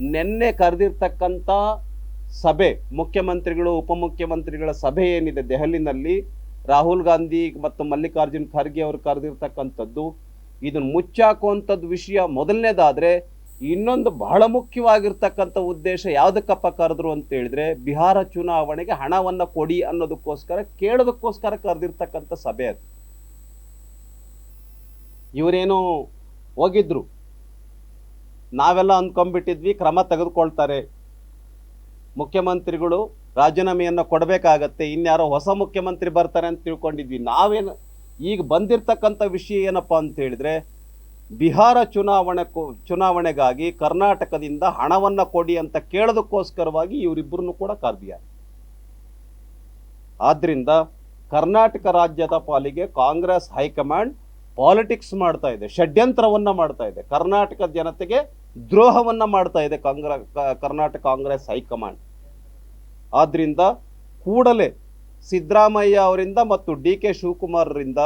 ನಿನ್ನೆ ಕರೆದಿರ್ತಕ್ಕಂಥ ಸಭೆ, ಮುಖ್ಯಮಂತ್ರಿಗಳು, ಉಪಮುಖ್ಯಮಂತ್ರಿಗಳ ಸಭೆ ಏನಿದೆ ದೆಹಲಿನಲ್ಲಿ, ರಾಹುಲ್ ಗಾಂಧಿ ಮತ್ತು ಮಲ್ಲಿಕಾರ್ಜುನ್ ಖರ್ಗೆ ಅವರು ಕರೆದಿರ್ತಕ್ಕಂಥದ್ದು. ಇದನ್ನು ಮುಚ್ಚಾಕುವಂಥದ್ದು ವಿಷಯ. ಮೊದಲನೇದಾದರೆ, ಇನ್ನೊಂದು ಬಹಳ ಮುಖ್ಯವಾಗಿರ್ತಕ್ಕಂಥ ಉದ್ದೇಶ ಯಾವುದಕ್ಕಪ್ಪ ಕರೆದ್ರು ಅಂತ ಹೇಳಿದ್ರೆ, ಬಿಹಾರ ಚುನಾವಣೆಗೆ ಹಣವನ್ನು ಕೊಡಿ ಅನ್ನೋದಕ್ಕೋಸ್ಕರ, ಕೇಳೋದಕ್ಕೋಸ್ಕರ ಕರೆದಿರ್ತಕ್ಕಂಥ ಸಭೆ ಅದು. ಇವರೇನು ಹೋಗಿದ್ರು. ನಾವೆಲ್ಲ ಅಂದ್ಕೊಂಡ್ಬಿಟ್ಟಿದ್ವಿ, ಕ್ರಮ ತೆಗೆದುಕೊಳ್ತಾರೆ. ಮುಖ್ಯಮಂತ್ರಿಗಳು ರಾಜೀನಾಮೆಯನ್ನು ಕೊಡಬೇಕಾಗತ್ತೆ, ಇನ್ಯಾರೋ ಹೊಸ ಮುಖ್ಯಮಂತ್ರಿ ಬರ್ತಾರೆ ಅಂತ ತಿಳ್ಕೊಂಡಿದ್ವಿ. ನಾವೇನು, ಈಗ ಬಂದಿರತಕ್ಕಂಥ ವಿಷಯ ಏನಪ್ಪ ಅಂತ ಹೇಳಿದ್ರೆ, ಬಿಹಾರ ಚುನಾವಣೆ ಚುನಾವಣೆಗಾಗಿ ಕರ್ನಾಟಕದಿಂದ ಹಣವನ್ನು ಕೊಡಿ ಅಂತ ಕೇಳೋದಕ್ಕೋಸ್ಕರವಾಗಿ ಇವರಿಬ್ಬರನ್ನು ಕೂಡ ಕರೆದಿದ್ದಾರೆ ಆದ್ದರಿಂದ ಕರ್ನಾಟಕ ರಾಜ್ಯದ ಪಾಲಿಗೆ ಕಾಂಗ್ರೆಸ್ ಹೈಕಮಾಂಡ್ ಪಾಲಿಟಿಕ್ಸ್ ಮಾಡ್ತಾ ಇದೆ, ಷಡ್ಯಂತ್ರವನ್ನು ಮಾಡ್ತಾ ಇದೆ. ಕರ್ನಾಟಕ ಜನತೆಗೆ ದ್ರೋಹವನ್ನು ಮಾಡ್ತಾ ಇದೆ ಕಾಂಗ್ರ ಕರ್ನಾಟಕ ಕಾಂಗ್ರೆಸ್ ಹೈಕಮಾಂಡ್. ಆದ್ದರಿಂದ ಕೂಡಲೇ ಸಿದ್ದರಾಮಯ್ಯ ಅವರಿಂದ ಮತ್ತು ಡಿ ಕೆ ಶಿವಕುಮಾರರಿಂದ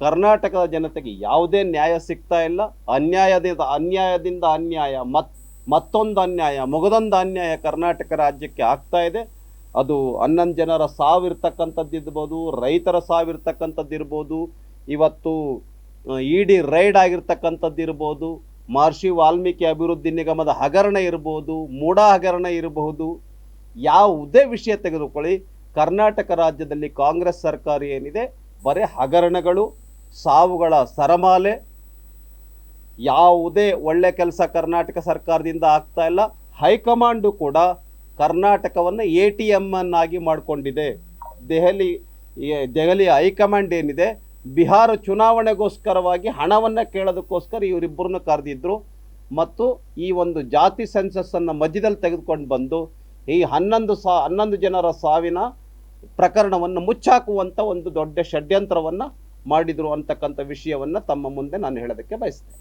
ಕರ್ನಾಟಕದ ಜನತೆಗೆ ಯಾವುದೇ ನ್ಯಾಯ ಸಿಗ್ತಾ ಇಲ್ಲ. ಅನ್ಯಾಯದಿಂದ ಅನ್ಯಾಯದಿಂದ ಅನ್ಯಾಯ, ಮತ್, ಮತ್ತೊಂದು ಅನ್ಯಾಯ, ಮೊಗದೊಂದು ಅನ್ಯಾಯ ಕರ್ನಾಟಕ ರಾಜ್ಯಕ್ಕೆ ಆಗ್ತಾ ಇದೆ. ಅದು ಹನ್ನೊಂದು ಜನರ ಸಾವಿರ್ತಕ್ಕಂಥದ್ದು ಇರ್ಬೋದು ರೈತರ ಸಾವಿರ್ತಕ್ಕಂಥದ್ದು ಇರ್ಬೋದು ಇವತ್ತು ಇ ಡಿ ರೈಡ್ ಆಗಿರ್ತಕ್ಕಂಥದ್ದು ಇರ್ಬೋದು, ಮಹರ್ಷಿ ವಾಲ್ಮೀಕಿ ಅಭಿವೃದ್ಧಿ ನಿಗಮದ ಹಗರಣ ಇರ್ಬೋದು ಮೂಡ ಹಗರಣ ಇರಬಹುದು ಯಾವುದೇ ವಿಷಯ ತೆಗೆದುಕೊಳ್ಳಿ, ಕರ್ನಾಟಕ ರಾಜ್ಯದಲ್ಲಿ ಕಾಂಗ್ರೆಸ್ ಸರ್ಕಾರ ಏನಿದೆ, ಬರೀ ಹಗರಣಗಳು, ಸಾವುಗಳ ಸರಮಾಲೆ, ಯಾವುದೇ ಒಳ್ಳೆ ಕೆಲಸ ಕರ್ನಾಟಕ ಸರ್ಕಾರದಿಂದ ಆಗ್ತಾ ಇಲ್ಲ, ಹೈಕಮಾಂಡು ಕೂಡ ಕರ್ನಾಟಕವನ್ನು ಎ ಟಿ ಎಂ ಅನ್ನಾಗಿ ಮಾಡಿಕೊಂಡಿದೆ. ದೆಹಲಿ ದೆಹಲಿ ಹೈಕಮಾಂಡ್ ಏನಿದೆ ಬಿಹಾರ ಚುನಾವಣೆಗೋಸ್ಕರವಾಗಿ ಹಣವನ್ನು ಕೇಳೋದಕ್ಕೋಸ್ಕರ ಇವರಿಬ್ಬರನ್ನ ಕರೆದಿದ್ದರು ಮತ್ತು ಈ ಒಂದು ಜಾತಿ ಸೆನ್ಸಸ್ಸನ್ನು ಮಧ್ಯದಲ್ಲಿ ತೆಗೆದುಕೊಂಡು ಬಂದು ಈ ಹನ್ನೊಂದು ಸಾ, ಹನ್ನೊಂದು ಜನರ ಸಾವಿನ ಪ್ರಕರಣವನ್ನು ಮುಚ್ಚಾಕುವಂಥ ಒಂದು ದೊಡ್ಡ ಷಡ್ಯಂತ್ರವನ್ನು ಮಾಡಿದರು ಅಂತಕ್ಕಂಥ ವಿಷಯವನ್ನು ತಮ್ಮ ಮುಂದೆ ನಾನು ಹೇಳೋದಕ್ಕೆ ಬಯಸ್ತೇನೆ.